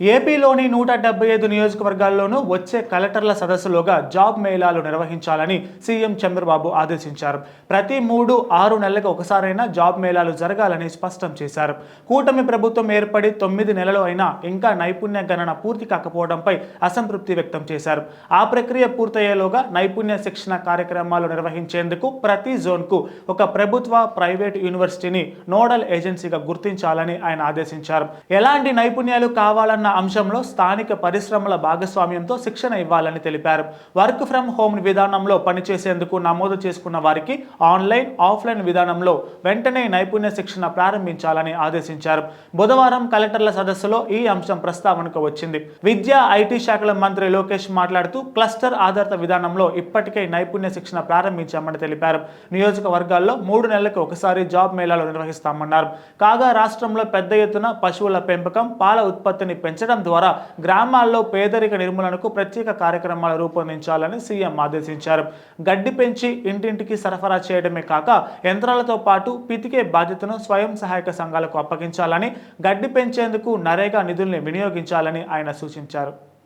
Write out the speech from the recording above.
ఏపీలోని నూట డెబ్బై ఐదు నియోజకవర్గాల్లోనూ వచ్చే కలెక్టర్ల సదస్సులోగా జాబ్ మేళాలు నిర్వహించాలని సీఎం చంద్రబాబు ఆదేశించారు. ప్రతి మూడు ఆరు నెలలకు ఒకసారైనా జాబ్ మేళాలు జరగాలని స్పష్టం చేశారు. కూటమి ప్రభుత్వం ఏర్పడి తొమ్మిది నెలలు అయినా ఇంకా నైపుణ్య గణన పూర్తి కాకపోవడంపై అసంతృప్తి వ్యక్తం చేశారు. ఆ ప్రక్రియ పూర్తయ్యేలోగా నైపుణ్య శిక్షణ కార్యక్రమాలు నిర్వహించేందుకు ప్రతి జోన్కు ఒక ప్రభుత్వ ప్రైవేట్ యూనివర్సిటీని నోడల్ ఏజెన్సీగా గుర్తించాలని ఆయన ఆదేశించారు. ఎలాంటి నైపుణ్యాలు కావాలన్న అంశంలో స్థానిక పరిశ్రమల భాగస్వామ్యంతో శిక్షణ ఇవ్వాలని తెలిపారు. వర్క్ ఫ్రం హోమ్ విధానంలో పనిచేసేందుకు నమోదు చేసుకున్న వారికి ఆన్లైన్ ఆఫ్లైన్ విధానంలో వెంటనే నైపుణ్య శిక్షణ ప్రారంభించాలని ఆదేశించారు. బుధవారం కలెక్టర్ల సదస్సులో ఈ అంశం ప్రస్తావనకు వచ్చింది. విద్యా ఐటీ శాఖల మంత్రి లోకేష్ మాట్లాడుతూ క్లస్టర్ ఆధారిత విధానంలో ఇప్పటికే నైపుణ్య శిక్షణ ప్రారంభించామని తెలిపారు. నియోజకవర్గాల్లో మూడు నెలలకు ఒకసారి జాబ్ మేళాలు నిర్వహిస్తామన్నారు. కాగా రాష్ట్రంలో పెద్ద ఎత్తున పశువుల పెంపకం పాల ఉత్పత్తిని పెంచడం ద్వారా గ్రామాల్లో పేదరిక నిర్మూలనకు ప్రత్యేక కార్యక్రమాలు రూపొందించాలని సీఎం ఆదేశించారు. గడ్డి పెంచి ఇంటింటికి సరఫరా చేయడమే కాక యంత్రాలతో పాటు పితికే బాధ్యతను స్వయం సహాయక సంఘాలకు అప్పగించాలని గడ్డి పెంచేందుకు నరేగా నిధుల్ని వినియోగించాలని ఆయన సూచించారు.